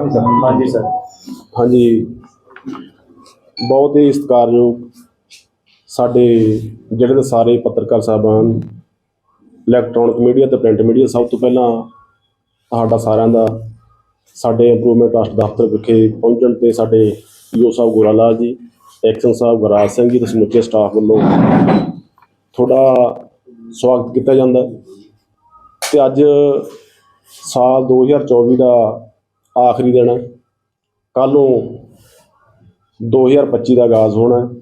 ਹਾਂਜੀ ਸਰ। ਹਾਂਜੀ ਬਹੁਤ ਹੀ ਸਤਿਕਾਰਯੋਗ ਸਾਡੇ ਜਿਹੜੇ ਦੇ ਸਾਰੇ ਪੱਤਰਕਾਰ ਸਾਹਿਬਾਨ ਇਲੈਕਟ੍ਰੋਨਿਕ ਮੀਡੀਆ ਤੇ ਪ੍ਰਿੰਟ ਮੀਡੀਆ ਸਭ ਤੋਂ ਪਹਿਲਾਂ ਤੁਹਾਡਾ ਸਾਰਿਆਂ ਦਾ ਸਾਡੇ ਇੰਪਰੂਵਮੈਂਟ ਟਰਸਟ ਦਫ਼ਤਰ ਵਿਖੇ ਪਹੁੰਚਣ ਤੇ ਸਾਡੇ ਈਓ ਸਾਹਿਬ ਗੋਰਾ ਲਾਲ ਜੀ, ਐਕਸ਼ਨ ਸਾਹਿਬ ਗੁਰਰਾਜ ਸਿੰਘ ਜੀ ਤੇ ਸਮੁੱਚੇ ਸਟਾਫ ਵੱਲੋਂ ਤੁਹਾਡਾ ਸਵਾਗਤ ਕੀਤਾ ਜਾਂਦਾ ਹੈ। ਤੇ ਅੱਜ ਸਾਲ 2024 ਦਾ ਆਖਰੀ ਦਿਨ ਹੈ। ਕੱਲ ਨੂੰ 2025 ਦਾ ਆਗਾਜ਼ ਹੋਣਾ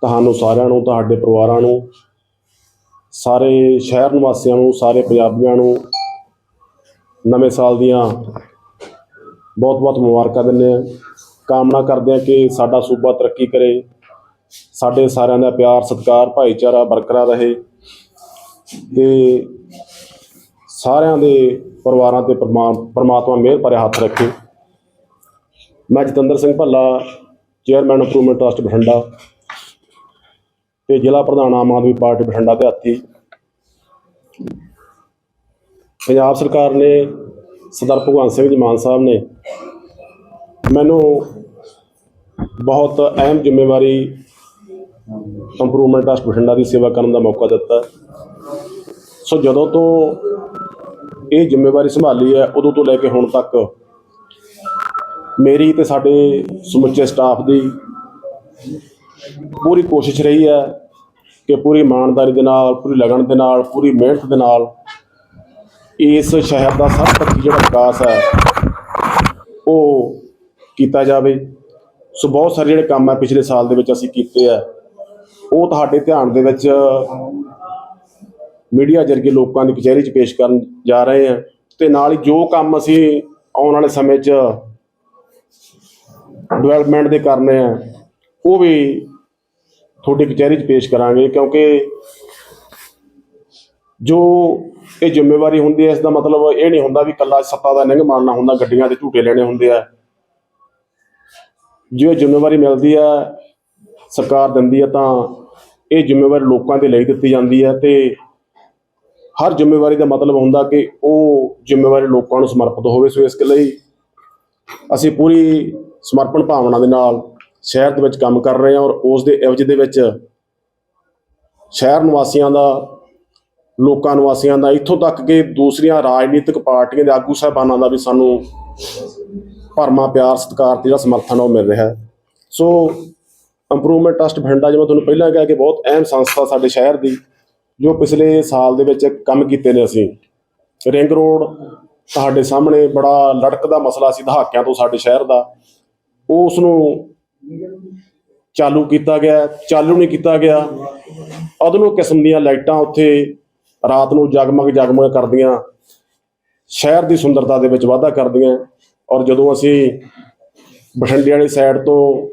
ਤੁਹਾਨੂੰ ਸਾਰਿਆਂ ਨੂੰ, ਤੁਹਾਡੇ ਪਰਿਵਾਰਾਂ ਨੂੰ, ਸਾਰੇ ਸ਼ਹਿਰ ਨਿਵਾਸੀਆਂ ਨੂੰ, ਸਾਰੇ ਪੰਜਾਬੀਆਂ ਨੂੰ ਨਵੇਂ ਸਾਲ ਦੀਆਂ ਬਹੁਤ ਬਹੁਤ ਮੁਬਾਰਕਾਂ ਦਿੰਦੇ ਹਾਂ। ਕਾਮਨਾ ਕਰਦੇ ਹਾਂ ਕਿ ਸਾਡਾ ਸੂਬਾ ਤਰੱਕੀ ਕਰੇ। ਸਾਡੇ ਸਾਰਿਆਂ ਦਾ ਪਿਆਰ, ਸਤਿਕਾਰ, ਭਾਈਚਾਰਾ ਬਰਕਰਾਰ ਰਹੇ। ਤੇ ਸਾਰਿਆਂ ਦੇ ਪਰਿਵਾਰਾਂ ਤੇ ਪਰਮਾ- ਪਰਮਾਤਮਾ ਮਿਹਰ ਭਰੇ ਹੱਥ ਰੱਖੇ। ਮੈਂ Jatinder Singh Bhalla chairman improvement trust Bathinda ਤੇ ਜ਼ਿਲ੍ਹਾ ਪ੍ਰਧਾਨ ਆਮ ਆਦਮੀ ਪਾਰਟੀ ਬਠਿੰਡਾ ਦੇ ਹੱਥੀ। ਪੰਜਾਬ ਸਰਕਾਰ ਨੇ ਸਰਦਾਰ ਭਗਵੰਤ ਸਿੰਘ ਜੀ ਮਾਨ ਸਾਹਿਬ ਨੇ ਮੈਨੂੰ ਬਹੁਤ ਅਹਿਮ ਜ਼ਿੰਮੇਵਾਰੀ ਇੰਪਰੂਵਮੈਂਟ ਟਰਸਟ ਬਠਿੰਡਾ ਦੀ ਸੇਵਾ ਕਰਨ ਦਾ ਮੌਕਾ ਦਿੱਤਾ। ਸੋ ਜਦੋਂ ਤੋਂ ਇਹ ਜ਼ਿੰਮੇਵਾਰੀ ਸੰਭਾਲੀ ਹੈ, ਉਦੋਂ ਤੋਂ ਲੈ ਕੇ ਹੁਣ ਤੱਕ ਮੇਰੀ ਤੇ ਸਾਡੇ ਸਮੁੱਚੇ ਸਟਾਫ ਦੀ ਪੂਰੀ ਕੋਸ਼ਿਸ਼ ਰਹੀ ਹੈ ਕਿ ਪੂਰੀ ਇਮਾਨਦਾਰੀ ਦੇ ਨਾਲ, ਪੂਰੀ ਲਗਨ ਦੇ ਨਾਲ, ਪੂਰੀ ਮਿਹਨਤ ਦੇ ਨਾਲ ਇਸ ਸ਼ਹਿਰ ਦਾ ਸਭ ਤੱਕ ਜਿਹੜਾ ਵਿਕਾਸ ਹੈ, ਉਹ ਕੀਤਾ ਜਾਵੇ। ਸੋ ਬਹੁਤ ਸਾਰੇ ਜਿਹੜੇ ਕੰਮ ਆ ਪਿਛਲੇ ਸਾਲ ਦੇ ਵਿੱਚ ਅਸੀਂ ਕੀਤੇ ਆ ਉਹ ਤੁਹਾਡੇ ਧਿਆਨ ਦੇ ਵਿੱਚ ਮੀਡੀਆ ਜਰੀਏ ਲੋਕਾਂ ਦੀ ਕਚਹਿਰੀ 'ਚ ਪੇਸ਼ ਕਰਨ ਜਾ ਰਹੇ ਹਾਂ ਤੇ ਨਾਲ ਹੀ ਜੋ ਕੰਮ ਅਸੀਂ ਆਉਣ ਵਾਲੇ ਸਮੇਂ 'ਚ ਡਿਵੈਲਪਮੈਂਟ ਦੇ ਕਰਨੇ ਆ, ਉਹ ਵੀ ਤੁਹਾਡੀ ਕਚਹਿਰੀ 'ਚ ਪੇਸ਼ ਕਰਾਂਗੇ, ਕਿਉਂਕਿ ਜੋ ਇਹ ਜ਼ਿੰਮੇਵਾਰੀ ਹੁੰਦੀ ਹੈ, ਇਸ ਦਾ ਮਤਲਬ ਇਹ ਨਹੀਂ ਹੁੰਦਾ ਵੀ ਕੱਲਾ ਸੱਤਾ ਦਾ ਨਿੰਗ ਮਾਰਨਾ ਹੁੰਦਾ, ਗੱਡੀਆਂ ਦੇ ਝੂਟੇ ਲੈਣੇ ਹੁੰਦੇ ਆ। ਜੋ ਇਹ ਜ਼ਿੰਮੇਵਾਰੀ ਮਿਲਦੀ ਹੈ, ਸਰਕਾਰ ਦਿੰਦੀ ਹੈ ਤਾਂ ਇਹ ਜ਼ਿੰਮੇਵਾਰੀ ਲੋਕਾਂ ਦੇ ਲਈ ਦਿੱਤੀ ਜਾਂਦੀ ਹੈ ਤੇ ਹਰ ਜ਼ਿੰਮੇਵਾਰੀ ਦਾ ਮਤਲਬ ਹੁੰਦਾ ਕਿ ਉਹ ਜ਼ਿੰਮੇਵਾਰੀ ਲੋਕਾਂ ਨੂੰ ਸਮਰਪਿਤ ਹੋਵੇ ਸੋ ਇਸ ਲਈ ਅਸੀਂ ਪੂਰੀ ਸਮਰਪਣ ਭਾਵਨਾ ਦੇ ਨਾਲ ਸ਼ਹਿਰ ਦੇ ਵਿੱਚ ਕੰਮ ਕਰ ਰਹੇ ਹਾਂ ਔਰ ਉਸ ਦੇ ਇਵਜ ਦੇ ਵਿੱਚ ਸ਼ਹਿਰ ਨਿਵਾਸੀਆਂ ਦਾ, ਲੋਕਾਂ ਨਿਵਾਸੀਆਂ ਦਾ, ਇੱਥੋਂ ਤੱਕ ਕਿ ਦੂਸਰੀਆਂ ਰਾਜਨੀਤਿਕ ਪਾਰਟੀਆਂ ਦੇ ਆਗੂ ਸਾਹਿਬਾਨਾਂ ਦਾ ਵੀ ਸਾਨੂੰ ਭਰਮਾ, ਪਿਆਰ, ਸਤਿਕਾਰ ਤੇ ਜਿਹੜਾ ਸਮਰਥਨ ਆ ਉਹ ਮਿਲ ਰਿਹਾ ਸੋ ਇੰਪਰੂਵਮੈਂਟ ਟਰਸਟ ਬਠਿੰਡਾ ਜਿਵੇਂ ਤੁਹਾਨੂੰ ਪਹਿਲਾਂ ਕਿਹਾ ਕਿ ਬਹੁਤ ਅਹਿਮ ਸੰਸਥਾ ਸਾਡੇ ਸ਼ਹਿਰ ਦੀ ਜੋ ਪਿਛਲੇ ਸਾਲ ਦੇ ਵਿੱਚ ਕੰਮ ਕੀਤੇ ਨੇ ਅਸੀਂ। ਰਿੰਗ ਰੋਡ ਤੁਹਾਡੇ ਸਾਹਮਣੇ ਬੜਾ ਲੜਕਦਾ ਮਸਲਾ ਸੀ, ਦਹਾਕਿਆਂ ਤੋਂ ਸਾਡੇ ਸ਼ਹਿਰ ਦਾ। ਉਸ ਨੂੰ ਚਾਲੂ ਕੀਤਾ ਗਿਆ, ਚਾਲੂ ਨਹੀਂ ਕੀਤਾ ਗਿਆ। ਅਦਨੋ ਕਿਸਮ ਦੀਆਂ ਲਾਈਟਾਂ ਉੱਥੇ ਰਾਤ ਨੂੰ ਜਗਮਗ ਜਗਮਗ ਕਰਦੀਆਂ, ਸ਼ਹਿਰ ਦੀ ਸੁੰਦਰਤਾ ਦੇ ਵਿੱਚ ਵਾਧਾ ਕਰਦੀਆਂ। ਔਰ ਜਦੋਂ ਅਸੀਂ ਬਠਿੰਡੇ ਵਾਲੀ ਸਾਈਡ ਤੋਂ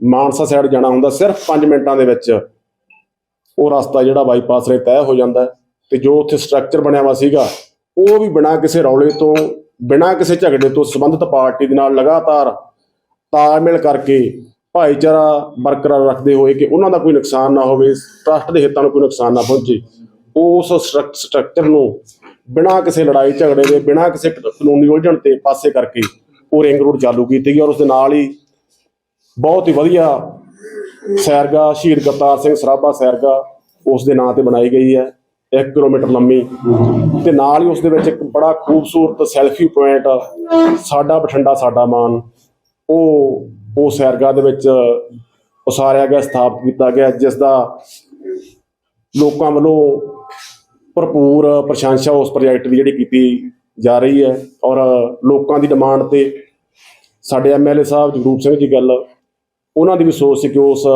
ਮਾਨਸਾ ਸਾਈਡ ਜਾਣਾ ਹੁੰਦਾ, ਸਿਰਫ 5 ਮਿੰਟਾਂ ਦੇ ਵਿੱਚ ਉਹ ਰਸਤਾ ਜਿਹੜਾ ਬਾਈਪਾਸ ਰੇ ਤੈਅ ਹੋ ਜਾਂਦਾ ਹੈ ਤੇ ਜੋ ਉੱਥੇ ਸਟਰਕਚਰ ਬਣਿਆ ਵਾ ਸੀਗਾ, ਉਹ ਵੀ ਬਿਨਾਂ ਕਿਸੇ ਰੌਲੇ ਤੋਂ, ਬਿਨਾਂ ਕਿਸੇ ਝਗੜੇ ਤੋਂ ਸੰਬੰਧਿਤ ਪਾਰਟੀ ਦੇ ਨਾਲ ਲਗਾਤਾਰ ਤਾਲਮੇਲ ਕਰਕੇ ਭਾਈਚਾਰਾ ਬਰਕਰਾਰ ਰੱਖਦੇ ਹੋਏ ਕਿ ਉਹਨਾਂ ਦਾ ਕੋਈ ਨੁਕਸਾਨ ਨਾ ਹੋਵੇ ਟਰਸਟ ਦੇ ਹਿੱਤਾਂ ਨੂੰ ਕੋਈ ਨੁਕਸਾਨ ਨਾ ਪਹੁੰਚੇ, ਉਸ ਸਟਰਕ- ਸਟਰਕਚਰ ਨੂੰ ਬਿਨਾਂ ਕਿਸੇ ਲੜਾਈ ਝਗੜੇ ਦੇ, ਬਿਨਾਂ ਕਿਸੇ ਕਾਨੂੰਨੀ ਉਲਝਣ ਤੇ ਪਾਸੇ ਕਰਕੇ ਉਹ ਰਿੰਗ ਰੋਡ ਚਾਲੂ ਕੀਤੀ ਗਈ ਔਰ ਉਸ ਦੇ ਨਾਲ ਹੀ ਬਹੁਤ ਹੀ ਵਧੀਆ ਸੈਰਗਾ, ਸ਼ਹੀਦ ਕਰਤਾਰ ਸਿੰਘ ਸਰਾਭਾ ਸੈਰਗਾ ਉਸ ਦੇ ਨਾਂ ਤੇ ਬਣਾਈ ਗਈ ਹੈ 1 ਕਿਲੋਮੀਟਰ ਲੰਮੀ ਤੇ ਨਾਲ ਹੀ ਉਸ ਦੇ ਵਿੱਚ ਇੱਕ ਬੜਾ ਖੂਬਸੂਰਤ ਸੈਲਫੀ ਪੁਆਇੰਟ ਸਾਡਾ ਬਠਿੰਡਾ, ਸਾਡਾ ਮਾਨ। ਉਹ ਉਹ ਸੈਰਗਾ ਦੇ ਵਿੱਚ ਉਸਾਰਿਆ ਗਿਆ, ਸਥਾਪਿਤ ਕੀਤਾ ਗਿਆ, ਜਿਸ ਦਾ ਲੋਕਾਂ ਵੱਲੋਂ ਭਰਪੂਰ ਪ੍ਰਸ਼ੰਸਾ ਉਸ ਪ੍ਰੋਜੈਕਟ ਦੀ ਜਿਹੜੀ ਕੀਤੀ ਜਾ ਰਹੀ ਹੈ ਔਰ ਲੋਕਾਂ ਦੀ ਡਿਮਾਂਡ ਤੇ ਸਾਡੇ ਐਮਐਲਏ ਸਾਹਿਬ ਜਗਰੂਪ ਸਿੰਘ ਜੀ ਗੱਲ ਉਹਨਾਂ ਦੀ ਵੀ ਸੋਚ ਸੀ ਕਿ ਉਸ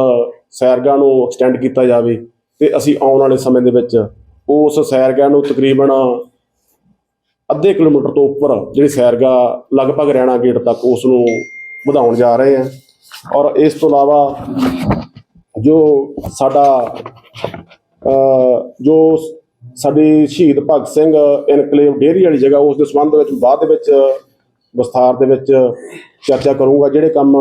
ਸੈਰਗਾ ਨੂੰ ਐਕਸਟੈਂਡ ਕੀਤਾ ਜਾਵੇ ਤੇ ਅਸੀਂ ਆਉਣ ਵਾਲੇ ਸਮੇਂ ਦੇ ਵਿੱਚ ਉਸ ਸੈਰਗਾ ਨੂੰ ਤਕਰੀਬਨ ਅੱਧੇ ਕਿਲੋਮੀਟਰ ਤੋਂ ਉੱਪਰ ਜਿਹੜੀ ਸੈਰਗਾ ਲਗਭਗ ਰੈਣਾ ਗੇਟ ਤੱਕ ਉਸ ਨੂੰ ਵਧਾਉਣ ਜਾ ਰਹੇ ਹਾਂ। ਔਰ ਇਸ ਤੋਂ ਇਲਾਵਾ ਜੋ ਸਾਡਾ ਜੋ ਸਾਡੀ ਸ਼ਹੀਦ ਭਗਤ ਸਿੰਘ ਇਨਕਲੇਵ ਡੇਅਰੀ ਵਾਲੀ ਜਗ੍ਹਾ, ਉਸ ਦੇ ਸੰਬੰਧ ਵਿੱਚ ਬਾਅਦ ਦੇ ਵਿੱਚ ਵਿਸਥਾਰ ਦੇ ਵਿੱਚ ਚਰਚਾ ਕਰੂੰਗਾ। ਜਿਹੜੇ ਕੰਮ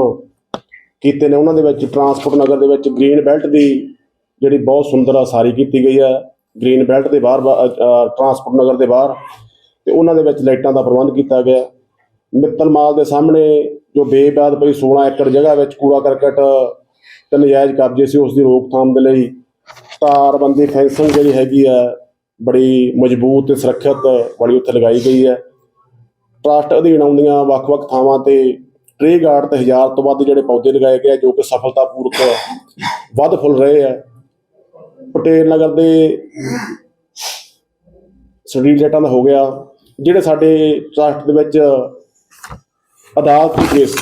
ਕੀਤੇ ਨੇ ਉਹਨਾਂ ਦੇ ਵਿੱਚ ਟਰਾਂਸਪੋਰਟ ਨਗਰ ਦੇ ਵਿੱਚ ਗ੍ਰੀਨ ਬੈਲਟ ਦੀ ਜਿਹੜੀ ਬਹੁਤ ਸੁੰਦਰ ਆਸਾਰੀ ਕੀਤੀ ਗਈ ਹੈ ਗ੍ਰੀਨ ਬੈਲਟ ਦੇ ਬਾਹਰ ਟਰਾਂਸਪੋਰਟ ਨਗਰ ਦੇ ਬਾਹਰ ਤੇ ਉਹਨਾਂ ਦੇ ਵਿੱਚ ਲਾਈਟਾਂ ਦਾ ਪ੍ਰਬੰਧ ਕੀਤਾ ਗਿਆ। ਮਿੱਤਲ ਮਾਲ ਦੇ ਸਾਹਮਣੇ ਜੋ ਬੇਬਾਦ ਪਈ 16 ਏਕੜ ਜਗ੍ਹਾ ਵਿੱਚ ਕੂੜਾ ਕਰਕਟ ਤੇ ਨਜਾਇਜ਼ ਕਬਜ਼ੇ ਸੀ, ਉਸ ਦੀ ਰੋਕਥਾਮ ਦੇ ਲਈ ਤਾਰਬੰਦੀ ਫੈਂਸਿੰਗ ਜਿਹੜੀ ਹੈਗੀ ਆ, ਬੜੀ ਮਜ਼ਬੂਤ ਤੇ ਸੁਰੱਖਿਅਤ ਵਾਲੀ ਉੱਥੇ ਲਗਾਈ ਗਈ ਹੈ ਟਰਸਟ ਅਧੀਨ ਆਉਂਦੀਆਂ ਵੱਖ-ਵੱਖ ਥਾਵਾਂ ਤੇ ਟ੍ਰੀ ਗਾਰਡ ਤੇ ਹਜ਼ਾਰ ਤੋਂ ਵੱਧ ਜਿਹੜੇ ਪੌਦੇ ਲਗਾਏ ਗਏ ਜੋ ਕਿ ਸਫਲਤਾਪੂਰਵਕ ਵੱਧ ਫੁੱਲ ਰਹੇ ਆ। ਪਟੇਲ ਨਗਰ ਦੇ ਸਟਰੀਟ ਲਾਈਟਾਂ ਦਾ ਹੋ ਗਿਆ। ਜਿਹੜੇ ਸਾਡੇ ਟਰਸਟ ਦੇ ਵਿੱਚ ਅਦਾਲਤੀ ਕੇਸ,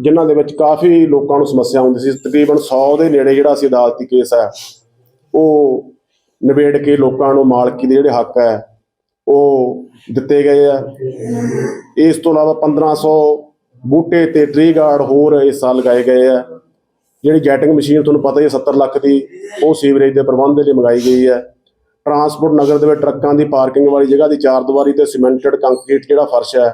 ਜਿਨ੍ਹਾਂ ਦੇ ਵਿੱਚ ਕਾਫੀ ਲੋਕਾਂ ਨੂੰ ਸਮੱਸਿਆ ਆਉਂਦੀ ਸੀ, ਤਕਰੀਬਨ 100 ਦੇ ਨੇੜੇ ਜਿਹੜਾ ਅਸੀਂ ਅਦਾਲਤੀ ਕੇਸ ਹੈ ਉਹ ਨਿਬੇੜ ਕੇ ਲੋਕਾਂ ਨੂੰ ਮਾਲਕੀ ਦੇ ਜਿਹੜੇ ਹੱਕ ਹੈ ਉਹ ਦਿੱਤੇ ਗਏ ਆ। ਇਸ ਤੋਂ ਇਲਾਵਾ 1500 ਬੂਟੇ ਤੇ ਟ੍ਰੀ ਗਾਰਡ ਹੋਰ ਇਸ ਸਾਲ ਲਗਾਏ ਗਏ ਆ। ਜਿਹੜੀ ਜੈਟਿੰਗ ਮਸ਼ੀਨ ਤੁਹਾਨੂੰ ਪਤਾ ਹੀ ਹੈ 70 ਲੱਖ ਦੀ, ਉਹ ਸੀਵਰੇਜ ਦੇ ਪ੍ਰਬੰਧ ਦੇ ਲਈ ਮੰਗਾਈ ਗਈ ਹੈ। ਟਰਾਂਸਪੋਰਟ ਨਗਰ ਦੇ ਵਿੱਚ ਟਰੱਕਾਂ ਦੀ ਪਾਰਕਿੰਗ ਵਾਲੀ ਜਗ੍ਹਾ ਦੀ ਚਾਰ ਦੀਵਾਰੀ ਤੇ ਸੀਮੈਂਟਡ ਕੰਕਰੀਟ ਜਿਹੜਾ ਫਰਸ਼ ਹੈ,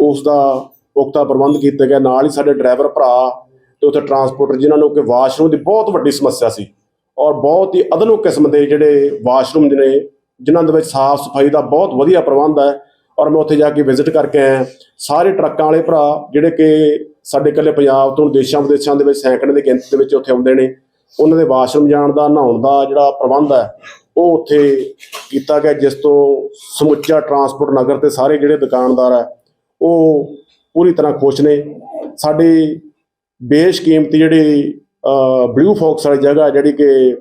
ਉਸ ਦਾ ਪੁਖਤਾ ਪ੍ਰਬੰਧ ਕੀਤਾ ਗਿਆ। ਨਾਲ ਹੀ ਸਾਡੇ ਡਰਾਈਵਰ ਭਰਾ ਤੇ ਉੱਥੇ ਟਰਾਂਸਪੋਰਟਰ ਜਿਨ੍ਹਾਂ ਨੂੰ ਕਿ ਵਾਸ਼ਰੂਮ ਦੀ ਬਹੁਤ ਵੱਡੀ ਸਮੱਸਿਆ ਸੀ ਔਰ ਬਹੁਤ ਹੀ ਅਦਨੂ ਕਿਸਮ ਦੇ ਜਿਹੜੇ ਵਾਸ਼ਰੂਮ ਨੇ, ਜਿਨ੍ਹਾਂ ਦੇ ਵਿੱਚ ਸਾਫ਼ ਸਫ਼ਾਈ ਦਾ ਬਹੁਤ ਵਧੀਆ ਪ੍ਰਬੰਧ ਹੈ। ਔਰ ਮੈਂ ਉੱਥੇ ਜਾ ਕੇ ਵਿਜ਼ਿਟ ਕਰਕੇ ਆਇਆ। ਸਾਰੇ ਟਰੱਕਾਂ ਵਾਲੇ ਭਰਾ, ਜਿਹੜੇ ਕਿ ਸਾਡੇ ਇਕੱਲੇ ਪੰਜਾਬ ਤੋਂ ਦੇਸ਼ਾਂ ਵਿਦੇਸ਼ਾਂ ਦੇ ਵਿੱਚ ਸੈਂਕੜੇ ਦੀ ਗਿਣਤੀ ਦੇ ਵਿੱਚ ਉੱਥੇ ਆਉਂਦੇ ਨੇ, ਉਹਨਾਂ ਦੇ ਵਾਸ਼ਰੂਮ ਜਾਣ ਦਾ, ਨਹਾਉਣ ਦਾ ਜਿਹੜਾ ਪ੍ਰਬੰਧ ਹੈ, ਉਹ ਉੱਥੇ ਕੀਤਾ ਗਿਆ, ਜਿਸ ਤੋਂ ਸਮੁੱਚਾ ਟਰਾਂਸਪੋਰਟ ਨਗਰ ਤੇ ਸਾਰੇ ਜਿਹੜੇ ਦੁਕਾਨਦਾਰ ਹੈ, ਉਹ ਪੂਰੀ ਤਰ੍ਹਾਂ ਖੁਸ਼ ਨੇ। ਸਾਡੀ ਬੇਸ਼ਕੀਮਤੀ ਜਿਹੜੀ ਬਲੂ ਫੌਕਸ ਵਾਲੀ ਜਗ੍ਹਾ ਜਿਹੜੀ ਕਿ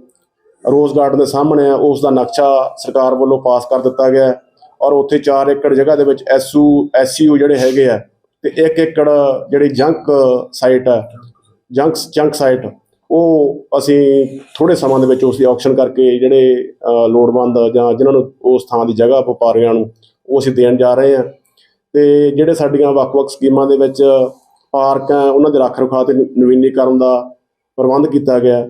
ਰੋਜ਼ ਗਾਰਡਨ ਦੇ ਸਾਹਮਣੇ ਆ ਉਸ ਦਾ ਨਕਸ਼ਾ ਸਰਕਾਰ ਵੱਲੋਂ ਪਾਸ ਕਰ ਦਿੱਤਾ ਗਿਆ ਹੈ। ਔਰ ਉੱਥੇ 4 ਏਕੜ ਜਗ੍ਹਾ ਦੇ ਵਿੱਚ ਐਸਯੂ ਐਸਯੂ ਜਿਹੜੇ ਹੈਗੇ ਆ ਤੇ 1 ਏਕੜ ਜਿਹੜੀ ਜੰਕ ਸਾਈਟ ਹੈ ਜੰਕ ਜੰਕ ਸਾਈਟ, ਉਹ ਅਸੀਂ ਥੋੜੇ ਸਮਾਂ ਦੇ ਵਿੱਚ ਉਸ ਦੀ ਆਕਸ਼ਨ ਕਰਕੇ ਜਿਹੜੇ ਲੋੜਵੰਦ ਜਾਂ ਜਿਨ੍ਹਾਂ ਨੂੰ ਉਸ ਥਾਂ ਦੀ ਜਗ੍ਹਾ ਵਪਾਰੀਆਂ ਨੂੰ ਉਹ ਅਸੀਂ ਦੇਣ ਜਾ ਰਹੇ ਹਾਂ। ਤੇ ਜਿਹੜੇ ਸਾਡੀਆਂ ਵੱਖ-ਵੱਖ ਸਕੀਮਾਂ ਦੇ ਵਿੱਚ ਪਾਰਕ ਹੈ, ਉਹਨਾਂ ਦੇ ਰੱਖ ਰਖਾਅ ਤੇ ਨਵੀਨੀਕਰਨ ਦਾ ਪ੍ਰਬੰਧ ਕੀਤਾ ਗਿਆ।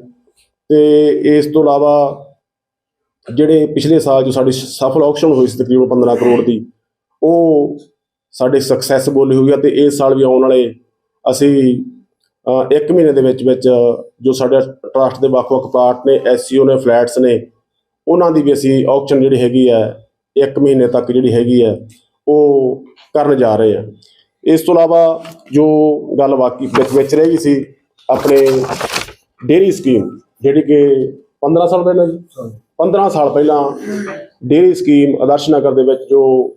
ਤੇ ਇਸ ਤੋਂ ਇਲਾਵਾ ਜਿਹੜੇ ਪਿਛਲੇ ਸਾਲ ਜੋ ਸਾਡੀ ਸਫਲ ਆਕਸ਼ਨ ਹੋਈ ਸੀ ਤਕਰੀਬਨ 15 ਕਰੋੜ ਦੀ, ਉਹ ਸਾਡੇ ਸਕਸੈਸ ਬੋਲੀ ਹੋਈ ਆ ਤੇ ਇਸ ਸਾਲ ਵੀ ਆਉਣ ਵਾਲੇ ਅਸੀਂ ਇੱਕ ਮਹੀਨੇ ਦੇ ਵਿੱਚ ਵਿੱਚ ਜੋ ਸਾਡੇ ਟਰਸਟ ਦੇ ਵੱਖ-ਵੱਖ ਪਾਰਟ ਨੇ ਐਸਸੀਓ ਨੇ ਫਲੈਟਸ ਨੇ, ਉਹਨਾਂ ਦੀ ਵੀ ਅਸੀਂ ਆਕਸ਼ਨ ਜਿਹੜੀ ਹੈਗੀ ਹੈ ਇੱਕ ਮਹੀਨੇ ਤੱਕ ਜਿਹੜੀ ਹੈਗੀ ਹੈ ਉਹ ਕਰਨ ਜਾ ਰਹੇ ਹਾਂ ਇਸ ਤੋਂ ਇਲਾਵਾ ਜੋ ਗੱਲ ਬਾਕੀ ਵਿੱਚ ਵਿੱਚ ਰਹਿ ਗਈ ਸੀ, ਆਪਣੇ ਡੇਰੀ ਸਕੀਮ ਜਿਹੜੀ ਕਿ 15 ਸਾਲ ਪਹਿਲਾਂ ਜੀ। 15 ਸਾਲ ਪਹਿਲਾਂ ਡੇਰੀ ਸਕੀਮ ਆਦਰਸ਼ ਨਗਰ ਦੇ ਵਿੱਚ ਜੋ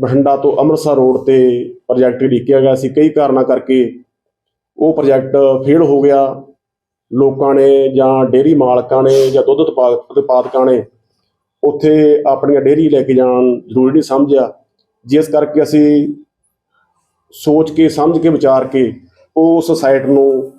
ਬਠਿੰਡਾ ਤੋਂ ਅੰਮ੍ਰਿਤਸਰ ਰੋਡ ਤੇ ਪ੍ਰੋਜੈਕਟ ਲਿਖਿਆ ਗਿਆ ਸੀ, ਕਈ ਕਾਰਨਾਂ ਕਰਕੇ ਉਹ ਪ੍ਰੋਜੈਕਟ ਫੇਲ ਹੋ ਗਿਆ। ਲੋਕਾਂ ਨੇ ਜਾਂ ਡੇਰੀ ਮਾਲਕਾਂ ਨੇ ਜਾਂ ਦੁੱਧ ਉਤਪਾਦ- ਉਤਪਾਦਕਾਂ ਨੇ ਉੱਥੇ ਆਪਣੀਆਂ ਡੇਰੀ ਲੈ ਕੇ ਜਾਣ ਜ਼ਰੂਰੀ ਨਹੀਂ ਸਮਝਿਆ। ਜਿਸ ਕਰਕੇ ਅਸੀਂ ਸੋਚ ਕੇ, ਸਮਝ ਕੇ, ਵਿਚਾਰ ਕੇ ਉਸ ਸਾਈਟ ਨੂੰ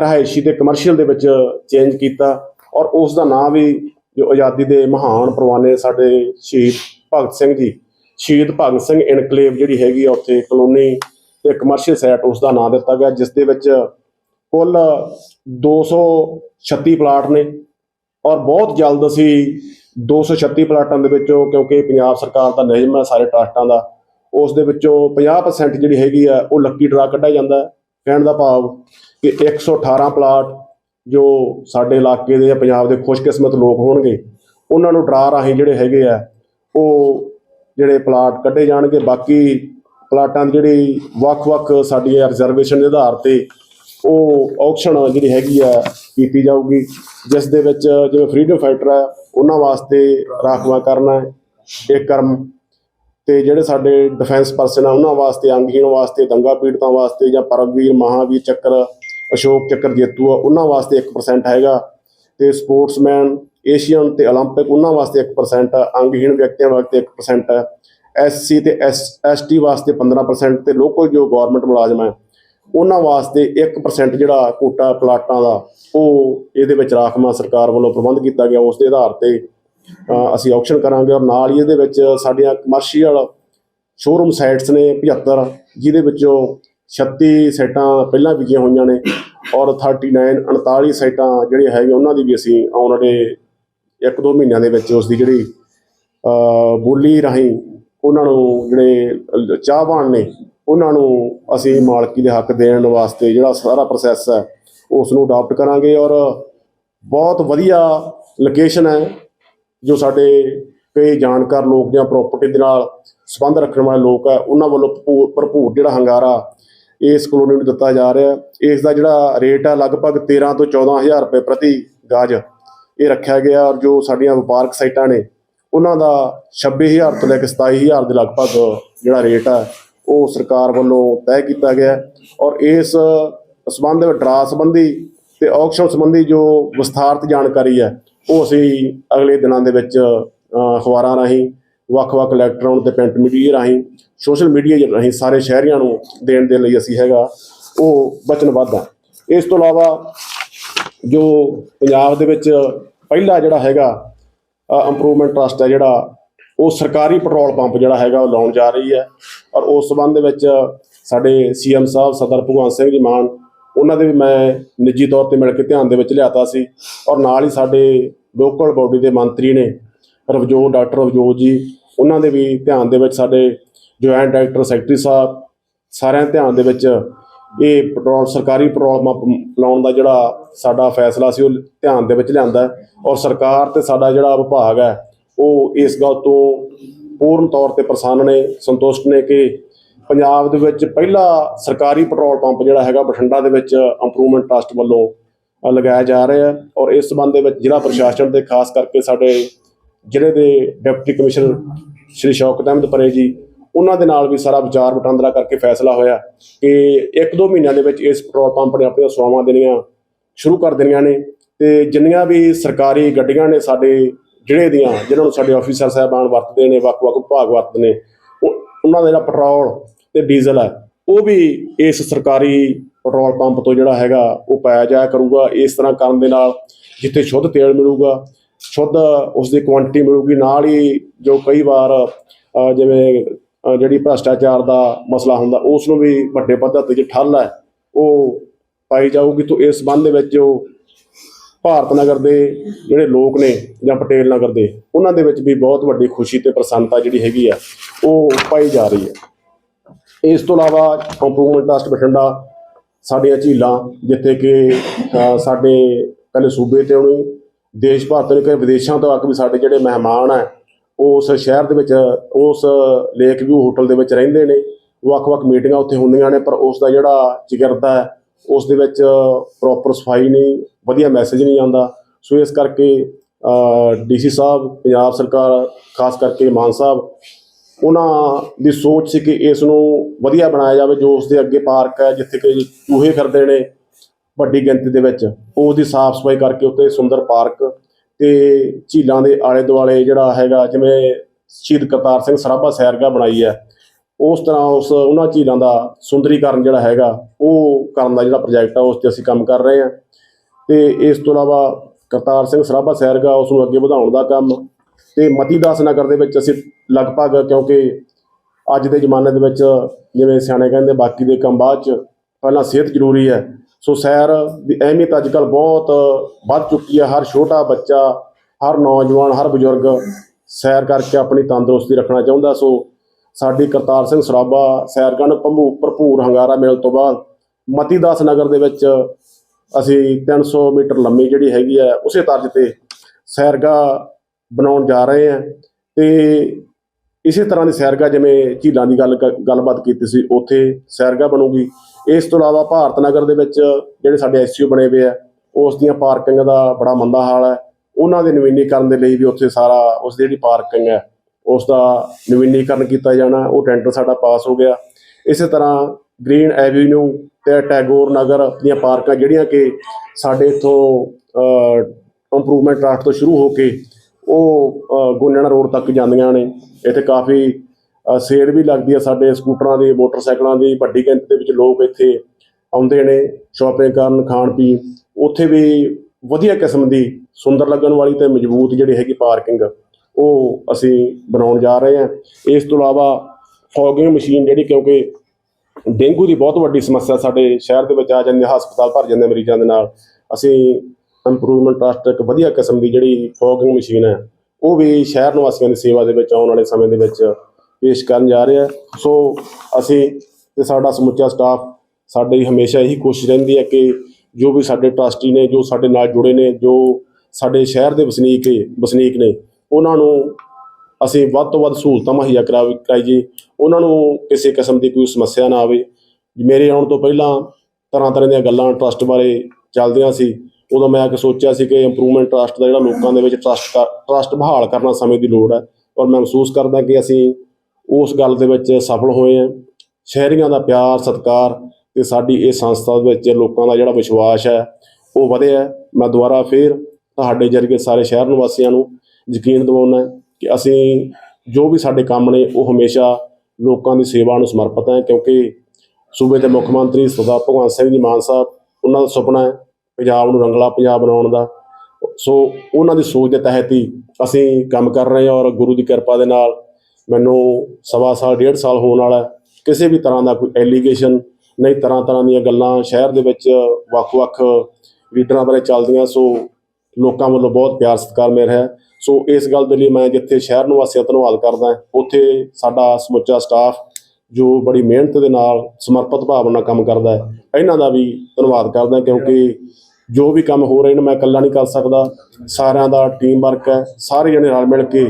ਰਹਾਇਸ਼ੀ ਤੇ ਕਮਰਸ਼ੀਅਲ ਦੇ ਵਿੱਚ ਚੇਂਜ ਕੀਤਾ। ਔਰ ਉਸ ਦਾ ਨਾਂ ਵੀ ਜੋ ਆਜ਼ਾਦੀ ਦੇ ਮਹਾਨ ਪ੍ਰਵਾਨੇ ਸਾਡੇ ਸ਼ਹੀਦ ਭਗਤ ਸਿੰਘ ਜੀ, ਸ਼ਹੀਦ ਭਗਤ ਸਿੰਘ ਇਨਕਲੇਵ ਜਿਹੜੀ ਹੈਗੀ ਆ ਉੱਥੇ ਕਲੋਨੀ ਤੇ ਕਮਰਸ਼ੀਅਲ ਸਾਈਟ ਉਸ ਦਾ ਨਾਂ ਦਿੱਤਾ ਗਿਆ, ਜਿਸ ਦੇ ਵਿੱਚ ਕੁੱਲ 236 ਪਲਾਟ ਨੇ ਔਰ ਬਹੁਤ ਜਲਦ ਅਸੀਂ 236 ਪਲਾਟਾਂ ਦੇ ਵਿੱਚੋਂ, ਕਿਉਂਕਿ ਪੰਜਾਬ ਸਰਕਾਰ ਦਾ ਨਿਯਮ ਹੈ ਸਾਰੇ ਟਰਸਟਾਂ ਦਾ, ਉਸ ਦੇ ਵਿੱਚੋਂ 50% ਜਿਹੜੀ ਹੈਗੀ ਆ ਉਹ ਲੱਕੀ ਡਰਾ ਕੱਢਿਆ ਜਾਂਦਾ ਕਹਿਣ ਦਾ ਭਾਵ ਕਿ 118 ਪਲਾਟ ਜੋ ਸਾਡੇ ਇਲਾਕੇ ਦੇ ਜਾਂ ਪੰਜਾਬ ਦੇ ਖੁਸ਼ਕਿਸਮਤ ਲੋਕ ਹੋਣਗੇ, ਉਹਨਾਂ ਨੂੰ ਡਰਾ ਰਾਹੀਂ ਜਿਹੜੇ ਹੈਗੇ ਆ, ਉਹ ਜਿਹੜੇ ਪਲਾਟ ਕੱਢੇ ਜਾਣਗੇ। ਬਾਕੀ ਪਲਾਟਾਂ ਦੀ ਜਿਹੜੀ ਵੱਖ-ਵੱਖ ਸਾਡੀਆਂ ਰਿਜ਼ਰਵੇਸ਼ਨ ਦੇ ਆਧਾਰ ਤੇ ਉਹ ਆਕਸ਼ਨ ਜਿਹੜੀ ਹੈਗੀ ਆ ਕੀਤੀ ਜਾਊਗੀ, ਜਿਸ ਦੇ ਵਿੱਚ ਜਿਵੇਂ ਫਰੀडम ਫਾਈਟਰ ਹੈ ਉਹਨਾਂ ਵਾਸਤੇ ਰਾਖਵਾ ਕਰਨਾ ਹੈ ਇਹ ਕਰਮ ਤੇ ਜਿਹੜੇ ਸਾਡੇ ਡਿਫੈਂਸ ਪਰਸਨ ਆ, ਉਹਨਾਂ ਵਾਸਤੇ, ਅੰਗਹੀਣ ਵਾਸਤੇ, ਦੰਗਾ ਪੀੜਤਾਂ ਵਾਸਤੇ ਜਾਂ ਪਰਮਵੀਰ, ਮਹਾਵੀਰ ਚੱਕਰ ਅਸ਼ੋਕ ਚੱਕਰ ਜੇਤੂ ਆ ਉਹਨਾਂ ਵਾਸਤੇ 1% ਹੈਗਾ ਤੇ ਸਪੋਰਟਸਮੈਨ ਏਸ਼ੀਅਨ ਤੇ 올림픽 ਉਹਨਾਂ ਵਾਸਤੇ 1% ਆ ਅੰਗਹੀਣ ਵਿਅਕਤੀਆਂ ਵਾਸਤੇ 1% ਹੈ ਐਸਸੀ ਤੇ ਐਸਟੀ ਵਾਸਤੇ 15% ਤੇ ਲੋਕਲ ਜੋ ਗਵਰਨਮੈਂਟ ਮੁਲਾਜ਼ਮ ਹੈ ਉਹਨਾਂ ਵਾਸਤੇ 1% ਜਿਹੜਾ ਕੋਟਾ ਪਲਾਟਾਂ ਦਾ ਉਹ ਇਹਦੇ ਵਿੱਚ ਰਾਖਵਾਂ ਸਰਕਾਰ ਵੱਲੋਂ ਪ੍ਰਬੰਧ ਕੀਤਾ ਗਿਆ ਉਸ ਦੇ ਆਧਾਰ ਤੇ ਅ, ਅਸੀਂ ਆਕਸ਼ਨ ਕਰਾਂਗੇ ਔਰ ਨਾਲ ਹੀ ਇਹਦੇ ਵਿੱਚ ਸਾਡੀਆਂ ਕਮਰਸ਼ੀਅਲ ਸ਼ੋਰੂਮ ਸਾਈਟਸ ਨੇ 75 ਜਿਹਦੇ ਵਿੱਚੋਂ 36 ਸਾਈਟਾਂ ਪਹਿਲਾਂ ਵਿਕੀਆਂ ਹੋਈਆਂ ਨੇ ਔਰ 39 39 ਸਾਈਟਾਂ ਜਿਹੜੀਆਂ ਹੈਗੀਆਂ, ਉਹਨਾਂ ਦੀ ਵੀ ਅਸੀਂ ਆਉਣ ਵਾਲੇ ਇੱਕ ਦੋ ਮਹੀਨਿਆਂ ਦੇ ਵਿੱਚ ਉਸ ਦੀ ਜਿਹੜੀ ਬੋਲੀ ਰਾਹੀਂ ਉਹਨਾਂ ਨੂੰ ਜਿਹੜੇ ਚਾਹਵਾਨ ਨੇ, ਉਹਨਾਂ ਨੂੰ ਅਸੀਂ ਮਾਲਕੀ ਦੇ ਹੱਕ ਦੇਣ ਵਾਸਤੇ ਜਿਹੜਾ ਸਾਰਾ ਪ੍ਰੋਸੈਸ ਹੈ ਉਸ ਨੂੰ ਅਡਾਪਟ ਕਰਾਂਗੇ ਔਰ ਬਹੁਤ ਵਧੀਆ ਲੋਕੇਸ਼ਨ ਹੈ ਜੋ ਸਾਡੇ ਕਈ ਜਾਣਕਾਰ ਲੋਕ ਜਾਂ ਪ੍ਰਾਪਰਟੀ ਦੇ ਨਾਲ ਸੰਬੰਧ ਰੱਖਣ ਵਾਲੇ ਲੋਕ ਹੈ ਉਹਨਾਂ ਵੱਲੋਂ ਭਰਪੂਰ ਭਰਪੂਰ ਜਿਹੜਾ ਹੰਗਾਰਾ ਇਸ ਕਲੋਨੀ ਨੂੰ ਦਿੱਤਾ ਜਾ ਰਿਹਾ। ਇਸ ਦਾ ਜਿਹੜਾ ਰੇਟ ਹੈ ਲਗਭਗ 13 ਤੋਂ 14000 ਰੁਪਏ ਪ੍ਰਤੀ ਗਾਜ ਇਹ ਰੱਖਿਆ ਗਿਆ ਔਰ ਜੋ ਸਾਡੀਆਂ ਵਪਾਰਕ ਸਾਈਟਾਂ ਨੇ, ਉਹਨਾਂ ਦਾ 26000 ਤੋਂ ਲੈ ਕੇ 27000 ਦੇ ਲਗਭਗ ਜਿਹੜਾ ਰੇਟ ਹੈ ਉਹ ਸਰਕਾਰ ਵੱਲੋਂ ਤੈਅ ਕੀਤਾ ਗਿਆ ਔਰ ਇਸ ਸੰਬੰਧ ਵਿੱਚ ਡਰਾ ਸੰਬੰਧੀ ਤੇ ਆਕਸ਼ਨ ਸੰਬੰਧੀ ਜੋ ਵਿਸਥਾਰਤ ਜਾਣਕਾਰੀ ਹੈ, ਉਹ ਅਸੀਂ ਅਗਲੇ ਦਿਨਾਂ ਦੇ ਵਿੱਚ ਅਖਬਾਰਾਂ ਰਾਹੀਂ, ਵੱਖ-ਵੱਖ ਇਲੈਕਟ੍ਰੋਨ ਤੇ ਪ੍ਰਿੰਟ ਮੀਡੀਆ ਰਾਹੀਂ ਸੋਸ਼ਲ ਮੀਡੀਆ ਰਾਹੀਂ ਸਾਰੇ ਸ਼ਹਿਰੀਆਂ ਨੂੰ ਦੇਣ ਦੇ ਲਈ ਅਸੀਂ ਹੈਗਾ, ਉਹ ਵਚਨਬੱਧ ਹਾਂ ਇਸ ਤੋਂ ਇਲਾਵਾ ਜੋ ਪੰਜਾਬ ਦੇ ਵਿੱਚ ਪਹਿਲਾ ਜਿਹੜਾ ਹੈਗਾ ਇੰਪਰੂਵਮੈਂਟ ਟਰਸਟ ਹੈ ਜਿਹੜਾ, ਉਹ ਸਰਕਾਰੀ ਪੈਟਰੋਲ ਪੰਪ ਜਿਹੜਾ ਹੈਗਾ, ਉਹ ਲਾਉਣ ਜਾ ਰਹੀ ਹੈ। ਔਰ ਉਸ ਸਬੰਧ ਦੇ ਵਿੱਚ ਸਾਡੇ ਸੀਐਮ ਸਾਹਿਬ ਸਰਦਾਰ ਭਗਵੰਤ ਸਿੰਘ ਜੀ ਮਾਨ, ਉਹਨਾਂ ਦੇ ਵੀ ਮੈਂ ਨਿੱਜੀ ਤੌਰ ਤੇ ਮਿਲ ਕੇ ਧਿਆਨ ਦੇ ਵਿੱਚ ਲਿਆਤਾ ਸੀ। ਔਰ ਨਾਲ ਹੀ ਸਾਡੇ ਲੋਕਲ ਬਾਡੀ ਦੇ ਮੰਤਰੀ ਨੇ ਰਵਜੋਤ, ਡਾਕਟਰ ਰਵਜੋਤ ਜੀ, ਉਹਨਾਂ ਦੇ ਵੀ ਧਿਆਨ ਦੇ ਵਿੱਚ ਸਾਡੇ ਜੁਆਇੰਟ ਡਾਇਰੈਕਟਰ ਸੈਕਟਰੀ ਸਾਹਿਬ, ਸਾਰਿਆਂ ਧਿਆਨ ਦੇ ਵਿੱਚ ਇਹ ਪੈਟਰੋਲ, ਸਰਕਾਰੀ ਪੈਟਰੋਲ ਪੰਪ ਲਾਉਣ ਦਾ ਜਿਹੜਾ ਸਾਡਾ ਫੈਸਲਾ ਸੀ, ਉਹ ਧਿਆਨ ਦੇ ਵਿੱਚ ਲਿਆਂਦਾ ਔਰ ਸਰਕਾਰ ਤੇ ਸਾਡਾ ਜਿਹੜਾ ਵਿਭਾਗ ਹੈ, ਉਹ ਇਸ ਗੱਲ ਤੋਂ ਪੂਰਨ ਤੌਰ ਤੇ ਪ੍ਰਸੰਨ ਨੇ, ਸੰਤੁਸ਼ਟ ਨੇ ਕਿ ਪੰਜਾਬ ਦੇ ਵਿੱਚ ਪਹਿਲਾ ਸਰਕਾਰੀ ਪੈਟਰੋਲ ਪੰਪ ਜਿਹੜਾ ਹੈਗਾ, ਬਠਿੰਡਾ ਦੇ ਵਿੱਚ ਇੰਪਰੂਵਮੈਂਟ ਟਰਸਟ ਵੱਲੋਂ ਲਗਾਇਆ ਜਾ ਰਿਹਾ ਔਰ ਇਸ ਸੰਬੰਧ ਦੇ ਵਿੱਚ ਜ਼ਿਲ੍ਹਾ ਪ੍ਰਸ਼ਾਸਨ ਤੇ ਖਾਸ ਕਰਕੇ ਸਾਡੇ ਜ਼ਿਲ੍ਹੇ ਦੇ ਡਿਪਟੀ ਕਮਿਸ਼ਨਰ ਸ਼੍ਰੀ ਸ਼ੌਕਤ ਅਹਿਮਦ ਪਰੇ ਜੀ, ਉਹਨਾਂ ਦੇ ਨਾਲ ਵੀ ਸਾਰਾ ਵਿਚਾਰ ਵਟਾਂਦਰਾ ਕਰਕੇ ਫੈਸਲਾ ਹੋਇਆ ਕਿ ਇੱਕ ਦੋ ਮਹੀਨਿਆਂ ਦੇ ਵਿੱਚ ਇਸ ਪੈਟਰੋਲ ਪੰਪ ਨੇ ਆਪਣੀਆਂ ਸੇਵਾਵਾਂ ਦੇਣੀਆਂ ਸ਼ੁਰੂ ਕਰ ਦੇਣੀਆਂ ਨੇ ਤੇ ਜਿੰਨੀਆਂ ਵੀ ਸਰਕਾਰੀ ਗੱਡੀਆਂ ਨੇ ਸਾਡੇ ਜ਼ਿਲ੍ਹੇ ਦੀਆਂ ਜਿਹਨਾਂ ਨੂੰ ਸਾਡੇ ਆਫੀਸਰ ਸਾਹਿਬਾਨ ਵਰਤਦੇ ਨੇ, ਵੱਖ-ਵੱਖ ਵਿਭਾਗ ਵਰਤਦੇ ਨੇ, ਉਹ- ਉਹਨਾਂ ਦਾ ਜਿਹੜਾ ਪੈਟਰੋਲ ਤੇ ਡੀਜ਼ਲ ਹੈ, ਉਹ ਵੀ ਇਸ ਸਰਕਾਰੀ ਪੈਟਰੋਲ ਪੰਪ ਤੋਂ ਜਿਹੜਾ ਹੈਗਾ ਉਹ ਪਾਇਆ ਜਾਇਆ ਕਰੂਗਾ, ਇਸ ਤਰ੍ਹਾਂ ਕਰਨ ਦੇ ਨਾਲ ਜਿੱਥੇ ਸ਼ੁੱਧ ਤੇਲ ਮਿਲੂਗਾ ਸ਼ੁੱਧ ਉਸ ਦੀ ਕੁਆਂਟੀਟੀ ਮਿਲੂਗੀ। ਨਾਲ ਹੀ ਜੋ ਕਈ ਵਾਰ ਜਿਵੇਂ ਜਿਹੜੀ ਭ੍ਰਸ਼ਟਾਚਾਰ ਦਾ ਮਸਲਾ ਹੁੰਦਾ ਉਸ ਨੂੰ ਵੀ ਵੱਡੇ ਪੱਧਰ ਤੇ ਜੇ ਠੱਲ ਹੈ, ਉਹ ਪਾਈ ਜਾਊਗੀ। ਤੋਂ ਇਸ ਸੰਬੰਧ ਦੇ ਵਿੱਚ ਜੋ ਭਾਰਤ ਨਗਰ ਦੇ ਜਿਹੜੇ ਲੋਕ ਨੇ ਜਾਂ ਪਟੇਲ ਨਗਰ ਦੇ, ਉਹਨਾਂ ਦੇ ਵਿੱਚ ਵੀ ਬਹੁਤ ਵੱਡੀ ਖੁਸ਼ੀ ਤੇ ਪ੍ਰਸੰਨਤਾ ਜਿਹੜੀ ਹੈਗੀ ਆ, ਉਹ ਪਾਈ ਜਾ ਰਹੀ ਹੈ। ਇਸ ਤੋਂ ਇਲਾਵਾ ਇੰਪਰੂਵਮੈਂਟ ਟਰਸਟ ਬਠਿੰਡਾ, ਸਾਡੀਆਂ ਝੀਲਾਂ, ਜਿੱਥੇ ਕਿ ਸਾਡੇ ਕੱਲੇ ਸੂਬੇ ਤੇ ਹੋਣੀ ਦੇਸ਼ ਭਰ ਤੋਂ ਕਿ ਵਿਦੇਸ਼ਾਂ ਤੋਂ ਆ ਕੇ ਵੀ ਸਾਡੇ ਜਿਹੜੇ ਮਹਿਮਾਨ ਹੈ ਉਸ ਸ਼ਹਿਰ ਦੇ ਵਿੱਚ, ਉਸ ਲੇਕ ਵਿਊ ਹੋਟਲ ਦੇ ਵਿੱਚ ਰਹਿੰਦੇ ਨੇ। ਵੱਖ-ਵੱਖ ਮੀਟਿੰਗਾਂ ਉੱਥੇ ਹੁੰਦੀਆਂ ਨੇ, ਪਰ ਉਸ ਦਾ ਜਿਹੜਾ ਚਿਗਰਦਾ ਹੈ, ਉਸ ਦੇ ਵਿੱਚ ਪ੍ਰੋਪਰ ਸਫ਼ਾਈ ਨਹੀਂ, ਵਧੀਆ ਮੈਸੇਜ ਨਹੀਂ ਆਉਂਦਾ। ਸੋ ਇਸ ਕਰਕੇ ਡੀਸੀ ਸਾਹਿਬ, ਪੰਜਾਬ ਸਰਕਾਰ, ਖਾਸ ਕਰਕੇ ਮਾਨ ਸਾਹਿਬ, ਉਹਨਾਂ ਦੀ ਸੋਚ ਸੀ ਕਿ ਇਸ ਨੂੰ ਵਧੀਆ ਬਣਾਇਆ ਜਾਵੇ, ਜੋ ਉਸ ਦੇ ਅੱਗੇ ਪਾਰਕ ਹੈ, ਜਿੱਥੇ ਕਿ ਚੂਹੇ ਫਿਰਦੇ ਨੇ ਵੱਡੀ ਗਿਣਤੀ ਦੇ ਵਿੱਚ ਉਸ ਦੀ ਸਾਫ਼ ਸਫ਼ਾਈ ਕਰਕੇ ਉੱਤੇ ਸੁੰਦਰ ਪਾਰਕ ਤੇ ਝੀਲਾਂ ਦੇ ਆਲੇ ਦੁਆਲੇ ਜਿਹੜਾ ਹੈਗਾ, ਜਿਵੇਂ ਸ਼ਹੀਦ ਕਰਤਾਰ ਸਿੰਘ ਸਰਾਭਾ ਸੈਰਗਾ ਬਣਾਈ ਹੈ, ਉਸ ਤਰ੍ਹਾਂ ਉਸ ਉਹਨਾਂ ਝੀਲਾਂ ਦਾ ਸੁੰਦਰੀਕਰਨ ਜਿਹੜਾ ਹੈਗਾ, ਉਹ ਕਰਨ ਦਾ ਜਿਹੜਾ ਪ੍ਰੋਜੈਕਟ ਆ, ਉਸ ਤੇ ਅਸੀਂ ਕੰਮ ਕਰ ਰਹੇ ਹਾਂ। ਤੇ ਇਸ ਤੋਂ ਇਲਾਵਾ ਕਰਤਾਰ ਸਿੰਘ ਸਰਾਭਾ ਸੈਰਗਾ ਉਸ ਨੂੰ ਅੱਗੇ ਵਧਾਉਣ ਦਾ ਕੰਮ ਤੇ ਮਤੀ ਦਾਸ ਨਗਰ ਦੇ ਵਿੱਚ ਅਸੀਂ ਲਗਭਗ, ਕਿਉਂਕਿ ਅੱਜ ਦੇ ਜ਼ਮਾਨੇ ਦੇ ਵਿੱਚ ਜਿਵੇਂ ਸਿਆਣੇ ਕਹਿੰਦੇ ਬਾਕੀ ਦੇ ਕੰਮ ਬਾਅਦ ਚ, ਪਹਿਲਾਂ ਸਿਹਤ ਜ਼ਰੂਰੀ ਹੈ ਸੋ ਸੈਰ ਦੀ ਅਹਿਮੀਅਤ ਅੱਜ ਕੱਲ੍ਹ ਬਹੁਤ ਵੱਧ ਚੁੱਕੀ ਹੈ। ਹਰ ਛੋਟਾ ਬੱਚਾ, ਹਰ ਨੌਜਵਾਨ, ਹਰ ਬਜ਼ੁਰਗ ਸੈਰ ਕਰਕੇ ਆਪਣੀ ਤੰਦਰੁਸਤੀ ਰੱਖਣਾ ਚਾਹੁੰਦਾ। ਸੋ ਸਾਡੀ ਕਰਤਾਰ ਸਿੰਘ ਸਰਾਭਾ ਸੈਰਗਾਹ ਨੂੰ ਭੰਬੂ, ਭਰਪੂਰ ਹੰਗਾਰਾ ਮਿਲਣ ਤੋਂ ਬਾਅਦ ਮਤੀ ਦਾਸ ਨਗਰ ਦੇ ਵਿੱਚ ਅਸੀਂ 300 ਮੀਟਰ ਲੰਮੀ ਜਿਹੜੀ ਹੈਗੀ ਹੈ, ਉਸੇ ਤਰਜ਼ ਤੇ ਸੈਰਗਾ ਬਣਾਉਣ ਜਾ ਰਹੇ ਹਾਂ। ਤੇ ਇਸੇ ਤਰ੍ਹਾਂ ਦੀ ਸੈਰਗਾਹ ਜਿਵੇਂ ਝੀਲਾਂ ਦੀ ਗੱਲ ਕ- ਗੱਲਬਾਤ ਕੀਤੀ ਸੀ, ਉੱਥੇ ਸੈਰਗਾ ਬਣੂਗੀ। ਇਸ ਤੋਂ ਇਲਾਵਾ ਭਾਰਤ ਨਗਰ ਦੇ ਵਿੱਚ ਜਿਹੜੇ ਸਾਡੇ ਐਸਯੂ ਬਣੇ ਹੋਏ ਆ ਉਸ ਦੀਆਂ ਪਾਰਕਿੰਗ ਦਾ ਬੜਾ ਮੰਦਾ ਹਾਲ ਹੈ। ਉਹਨਾਂ ਦੇ ਨਵੀਨੀਕਰਨ ਦੇ ਲਈ ਵੀ ਉੱਥੇ ਸਾਰਾ ਉਸ ਦੀ ਜਿਹੜੀ ਪਾਰਕਿੰਗ ਹੈ ਉਸ ਦਾ ਨਵੀਨੀਕਰਨ ਕੀਤਾ ਜਾਣਾ। ਉਹ ਟੈਂਡਰ ਸਾਡਾ ਪਾਸ ਹੋ ਗਿਆ। ਇਸੇ ਤਰ੍ਹਾਂ ਗ੍ਰੀਨ ਐਵੀਨਿਊ ਤੇ ਟੈਗੋਰ ਨਗਰ ਦੀਆਂ ਪਾਰਕਾਂ ਜਿਹੜੀਆਂ ਕਿ ਸਾਡੇ ਇਥੋਂ ਇੰਪਰੂਵਮੈਂਟ ਟਰਸਟ ਤੋਂ ਸ਼ੁਰੂ ਹੋ ਕੇ ਉਹ ਅ, ਰੋਡ ਤੱਕ ਜਾਂਦੀਆਂ ਨੇ। ਇੱਥੇ ਕਾਫੀ ਸੇਲ ਵੀ ਲੱਗਦੀ ਹੈ ਸਾਡੇ ਸਕੂਟਰਾਂ ਦੀ, ਮੋਟਰਸਾਈਕਲਾਂ ਦੀ, ਵੱਡੀ ਗਿਣਤੀ ਦੇ ਵਿੱਚ ਲੋਕ ਇੱਥੇ ਆਉਂਦੇ ਨੇ ਸ਼ਾਪਿੰਗ ਕਰਨ, ਖਾਣ ਪੀਣ। ਉੱਥੇ ਵੀ ਵਧੀਆ ਕਿਸਮ ਦੀ ਸੁੰਦਰ ਲੱਗਣ ਵਾਲੀ ਤੇ ਮਜ਼ਬੂਤ ਜਿਹੜੀ ਹੈਗੀ ਪਾਰਕਿੰਗ, ਉਹ ਅਸੀਂ ਬਣਾਉਣ ਜਾ ਰਹੇ ਹਾਂ। ਇਸ ਤੋਂ ਇਲਾਵਾ ਫੌਗਿੰਗ ਮਸ਼ੀਨ ਜਿਹੜੀ ਕਿਉਂਕਿ ਡੇਂਗੂ ਦੀ ਬਹੁਤ ਵੱਡੀ ਸਮੱਸਿਆ ਸਾਡੇ ਸ਼ਹਿਰ ਦੇ ਵਿੱਚ ਆ ਜਾਂਦੀ ਹੈ ਹਸਪਤਾਲ ਭਰ ਜਾਂਦੇ ਮਰੀਜ਼ਾਂ ਦੇ ਨਾਲ। ਅਸੀਂ ਇੰਪਰੂਵਮੈਂਟ ਟਰਸਟ ਇੱਕ ਵਧੀਆ ਕਿਸਮ ਦੀ ਜਿਹੜੀ ਫੌਗਿੰਗ ਮਸ਼ੀਨ ਹੈ, ਉਹ ਵੀ ਸ਼ਹਿਰ ਨਿਵਾਸੀਆਂ ਦੀ ਸੇਵਾ ਦੇ ਵਿੱਚ ਆਉਣ ਵਾਲੇ ਸਮੇਂ ਦੇ ਵਿੱਚ ਪੇਸ਼ ਕਰਨ ਜਾ ਰਿਹਾ ਸੋ ਅਸੀਂ ਤੇ ਸਾਡਾ ਸਮੁੱਚਾ ਸਟਾਫ ਸਾਡੀ ਹਮੇਸ਼ਾ ਇਹੀ ਕੋਸ਼ਿਸ਼ ਰਹਿੰਦੀ ਹੈ ਕਿ ਜੋ ਵੀ ਸਾਡੇ ਟਰਸਟੀ ਨੇ, ਜੋ ਸਾਡੇ ਨਾਲ ਜੁੜੇ ਨੇ, ਜੋ ਸਾਡੇ ਸ਼ਹਿਰ ਦੇ ਵਸਨੀਕ ਵਸਨੀਕ ਨੇ, ਉਹਨਾਂ ਨੂੰ ਅਸੀਂ ਵੱਧ ਤੋਂ ਵੱਧ ਸਹੂਲਤਾਂ ਮੁਹੱਈਆ ਕਰਾ ਕਰਾਈਏ ਉਹਨਾਂ ਨੂੰ ਕਿਸੇ ਕਿਸਮ ਦੀ ਕੋਈ ਸਮੱਸਿਆ ਨਾ ਆਵੇ। ਮੇਰੇ ਆਉਣ ਤੋਂ ਪਹਿਲਾਂ ਤਰ੍ਹਾਂ ਤਰ੍ਹਾਂ ਦੀਆਂ ਗੱਲਾਂ ਟਰਸਟ ਬਾਰੇ ਚੱਲਦੀਆਂ ਸੀ। ਉਦੋਂ ਮੈਂ ਆ ਸੋਚਿਆ ਸੀ ਕਿ ਇੰਪਰੂਵਮੈਂਟ ਟਰਸਟ ਦਾ ਜਿਹੜਾ ਲੋਕਾਂ ਦੇ ਵਿੱਚ ਟਰਸਟ ਟਰਸਟ ਬਹਾਲ ਕਰਨਾ ਸਮੇਂ ਦੀ ਲੋੜ ਹੈ। ਔਰ ਮੈਂ ਮਹਿਸੂਸ ਕਰਦਾ ਕਿ ਅਸੀਂ ਉਸ ਗੱਲ ਦੇ ਵਿੱਚ ਸਫਲ ਹੋਏ ਹਾਂ। ਸ਼ਹਿਰੀਆਂ ਦਾ ਪਿਆਰ, ਸਤਿਕਾਰ ਤੇ ਸਾਡੀ ਇਹ ਸੰਸਥਾ ਦੇ ਵਿੱਚ ਲੋਕਾਂ ਦਾ ਜਿਹੜਾ ਵਿਸ਼ਵਾਸ ਹੈ, ਉਹ ਵਧਿਆ ਮੈਂ ਦੁਬਾਰਾ ਫੇਰ ਤੁਹਾਡੇ ਜਰੀਏ ਸਾਰੇ ਸ਼ਹਿਰ ਨਿਵਾਸੀਆਂ ਨੂੰ ਯਕੀਨ ਦਿਵਾਉਣਾ ਕਿ ਅਸੀਂ ਜੋ ਵੀ ਸਾਡੇ ਕੰਮ ਨੇ, ਉਹ ਹਮੇਸ਼ਾ ਲੋਕਾਂ ਦੀ ਸੇਵਾ ਨੂੰ ਸਮਰਪਿਤ ਹੈ, ਕਿਉਂਕਿ ਸੂਬੇ ਦੇ ਮੁੱਖ ਮੰਤਰੀ ਸਰਦਾਰ ਭਗਵੰਤ ਸਿੰਘ ਜੀ ਮਾਨ ਸਾਹਿਬ, ਉਹਨਾਂ ਦਾ ਸੁਪਨਾ ਹੈ ਪੰਜਾਬ ਨੂੰ ਰੰਗਲਾ ਪੰਜਾਬ ਬਣਾਉਣ ਦਾ। ਸੋ ਉਹਨਾਂ ਦੀ ਸੋਚ ਦੇ ਤਹਿਤ ਹੀ ਅਸੀਂ ਕੰਮ ਕਰ ਰਹੇ ਹਾਂ ਔਰ ਗੁਰੂ ਦੀ ਕਿਰਪਾ ਦੇ ਨਾਲ ਮੈਨੂੰ ਸਵਾ ਸਾਲ, ਡੇਢ ਸਾਲ ਹੋਣ ਵਾਲਾ ਕਿਸੇ ਵੀ ਤਰ੍ਹਾਂ ਦਾ ਕੋਈ ਐਲੀਗੇਸ਼ਨ ਨਹੀਂ ਤਰ੍ਹਾਂ ਤਰ੍ਹਾਂ ਦੀਆਂ ਗੱਲਾਂ, ਸ਼ਹਿਰ ਦੇ ਵਿੱਚ ਵੱਖ-ਵੱਖ ਲੀਡਰਾਂ ਬਾਰੇ ਚੱਲਦੀਆਂ, ਸੋ ਲੋਕਾਂ ਵੱਲੋਂ ਬਹੁਤ ਪਿਆਰ ਸਤਿਕਾਰ ਮਿਲ ਰਿਹਾ ਸੋ ਇਸ ਗੱਲ ਦੇ ਲਈ ਮੈਂ ਜਿੱਥੇ ਸ਼ਹਿਰ ਨਿਵਾਸੀਆਂ ਦਾ ਧੰਨਵਾਦ ਕਰਦਾ ਉੱਥੇ ਸਾਡਾ ਸਮੁੱਚਾ ਸਟਾਫ ਜੋ ਬੜੀ ਮਿਹਨਤ ਦੇ ਨਾਲ ਸਮਰਪਿਤ ਭਾਵਨਾ ਨਾਲ ਕੰਮ ਕਰਦਾ ਹੈ, ਇਹਨਾਂ ਦਾ ਵੀ ਧੰਨਵਾਦ ਕਰਦਾ ਕਿਉਂਕਿ ਜੋ ਵੀ ਕੰਮ ਹੋ ਰਹੇ ਨੇ, ਮੈਂ ਇਕੱਲਾ ਨਹੀਂ ਕਰ ਸਕਦਾ। ਸਾਰਿਆਂ ਦਾ ਟੀਮ ਵਰਕ ਹੈ, ਸਾਰੇ ਜਣੇ ਰਲ ਮਿਲ ਕੇ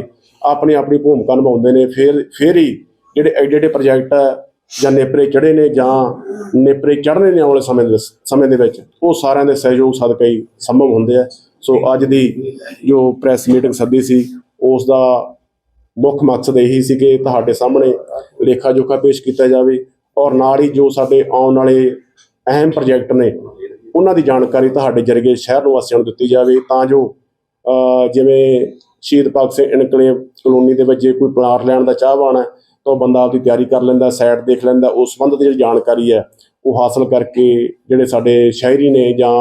ਆਪਣੀ ਆਪਣੀ ਭੂਮਿਕਾ ਨਿਭਾਉਂਦੇ ਨੇ, ਫਿਰ ਫਿਰ ਹੀ ਜਿਹੜੇ ਐਡੇ ਐਡੇ ਪ੍ਰੋਜੈਕਟ ਆ ਜਾਂ ਨੇਪਰੇ ਚੜੇ ਨੇ ਜਾਂ ਨੇਪਰੇ ਚੜ੍ਹਨੇ ਨੇ ਆਉਣ ਵਾਲੇ ਸਮੇਂ ਦੇ ਸਮੇਂ ਦੇ ਵਿੱਚ, ਉਹ ਸਾਰਿਆਂ ਦੇ ਸਹਿਯੋਗ ਸਦਕਾ ਹੀ ਸੰਭਵ ਹੁੰਦੇ ਆ। ਸੋ ਅੱਜ ਦੀ ਜੋ ਪ੍ਰੈਸ ਮੀਟਿੰਗ ਸੱਦੀ ਸੀ, ਉਸ ਦਾ ਮੁੱਖ ਮਕਸਦ ਇਹੀ ਸੀ ਕਿ ਤੁਹਾਡੇ ਸਾਹਮਣੇ ਲੇਖਾ ਜੋਖਾ ਪੇਸ਼ ਕੀਤਾ ਜਾਵੇ ਔਰ ਨਾਲ ਹੀ ਜੋ ਸਾਡੇ ਆਉਣ ਵਾਲੇ ਅਹਿਮ ਪ੍ਰੋਜੈਕਟ ਨੇ, ਉਹਨਾਂ ਦੀ ਜਾਣਕਾਰੀ ਤੁਹਾਡੇ ਜਰੀਏ ਸ਼ਹਿਰ ਨਿਵਾਸੀਆਂ ਨੂੰ ਦਿੱਤੀ ਜਾਵੇ ਤਾਂ ਜੋ ਜਿਵੇਂ ਸ਼ਹੀਦ ਭਗਤ ਸਿੰਘ ਇਨਕਲੇਵ ਕਲੋਨੀ ਦੇ ਵਿੱਚ ਜੇ ਕੋਈ ਪਲਾਟ ਲੈਣ ਦਾ ਚਾਹਵਾਨ ਹੈ, ਤਾਂ ਉਹ ਬੰਦਾ ਆਪਦੀ ਤਿਆਰੀ ਕਰ ਲੈਂਦਾ, ਸਾਈਟ ਦੇਖ ਲੈਂਦਾ, ਉਸ ਸੰਬੰਧਤ ਜਿਹੜੀ ਜਾਣਕਾਰੀ ਹੈ, ਉਹ ਹਾਸਲ ਕਰਕੇ ਜਿਹੜੇ ਸਾਡੇ ਸ਼ਹਿਰੀ ਨੇ ਜਾਂ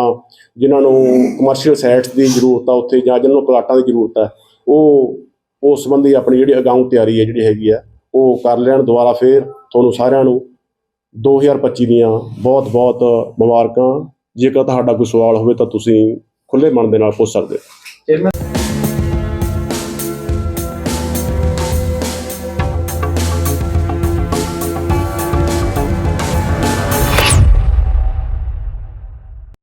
ਜਿਨ੍ਹਾਂ ਨੂੰ ਕਮਰਸ਼ੀਅਲ ਸਾਈਟਸ ਦੀ ਜ਼ਰੂਰਤ ਆ ਉੱਥੇ ਜਾਂ ਜਿਨ੍ਹਾਂ ਨੂੰ ਪਲਾਟਾਂ ਦੀ ਜ਼ਰੂਰਤ ਹੈ, ਉਹ ਉਸ ਸੰਬੰਧੀ ਆਪਣੀ ਜਿਹੜੀ ਅਗਾਊਂ ਤਿਆਰੀ ਹੈ ਜਿਹੜੀ ਹੈਗੀ ਆ ਉਹ ਕਰ ਲੈਣ। ਦੁਬਾਰਾ ਫੇਰ ਤੁਹਾਨੂੰ ਸਾਰਿਆਂ ਨੂੰ 2025 ਦੀਆਂ ਬਹੁਤ ਬਹੁਤ ਮੁਬਾਰਕਾਂ। ਜੇਕਰ ਤੁਹਾਡਾ ਕੋਈ ਸਵਾਲ ਹੋਵੇ ਤਾਂ ਤੁਸੀਂ ਖੁੱਲੇ ਮਨ ਦੇ ਨਾਲ ਪੁੱਛ ਸਕਦੇ ਹੋ।